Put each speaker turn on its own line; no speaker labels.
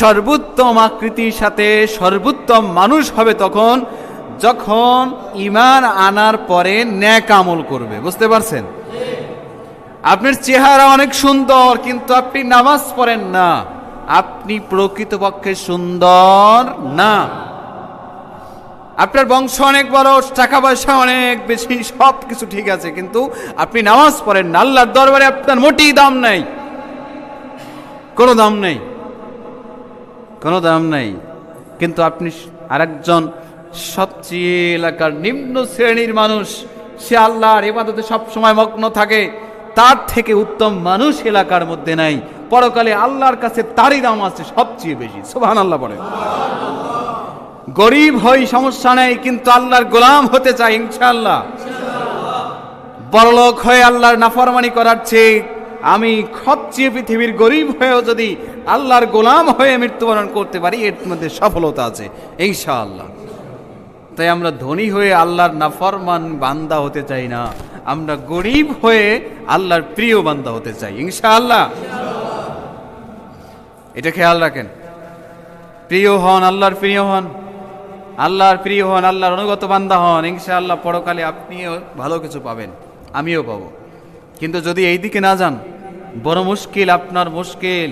সর্বোত্তম আকৃতির সাথে সর্বোত্তম মানুষ হবে তখন যখন ইমান আনার পরে ন্যাক আমল করবে। বুঝতে পারছেন? আপনার চেহারা অনেক সুন্দর, কিন্তু আপনি নামাজ পড়েন না। আপনি প্রকৃতপক্ষে সুন্দর না। আপনার বংশ অনেক বড়, টাকা পয়সা অনেক বেশি সব কিছু ঠিক আছে, কিন্তু আপনি নামাজ পড়েন না। আল্লাহর দরবারে আপনার মোটেই দাম নেই। কোনো দাম নেই। কোনো দাম নেই। কিন্তু আপনি আরেকজন সবচেয়ে এলাকার নিম্ন শ্রেণির মানুষ, সে আল্লাহর এবাদতে সবসময় মগ্ন থাকে, তার থেকে উত্তম মানুষ এলাকার মধ্যে নাই। পরকালে আল্লাহর কাছে তারই দাম আছে সবচেয়ে বেশি। সুবহান আল্লাহ বলে গরিব হই সমস্যা নেই, কিন্তু আল্লাহর গোলাম হতে চাই, ইনশাআল্লাহ। বড়লোক হয়ে আল্লাহর নাফরমানি করার চেয়ে আমি সবচেয়ে পৃথিবীর গরিব হয়েও যদি আল্লাহর গোলাম হয়ে মৃত্যুবরণ করতে পারি, এর মধ্যে সফলতা আছে, ইনশাআল্লাহ। তাই আমরা ধনী হয়ে আল্লাহর নাফরমান বান্দা হতে চাই না। আমরা গরিব হয়ে আল্লাহর প্রিয় বান্দা হতে চাই, ইনশাআল্লাহ। এটা খেয়াল রাখেন। প্রিয় হন, আল্লাহর প্রিয় হন। আল্লাহর প্রিয় হন, আল্লাহর অনুগত বান্দা হন, ইনশাআল্লাহ, পরকালে আপনিও ভালো কিছু পাবেন, আমিও পাবো। কিন্তু যদি এই দিকে না যান বড় মুশকিল আপনার মুশকিল।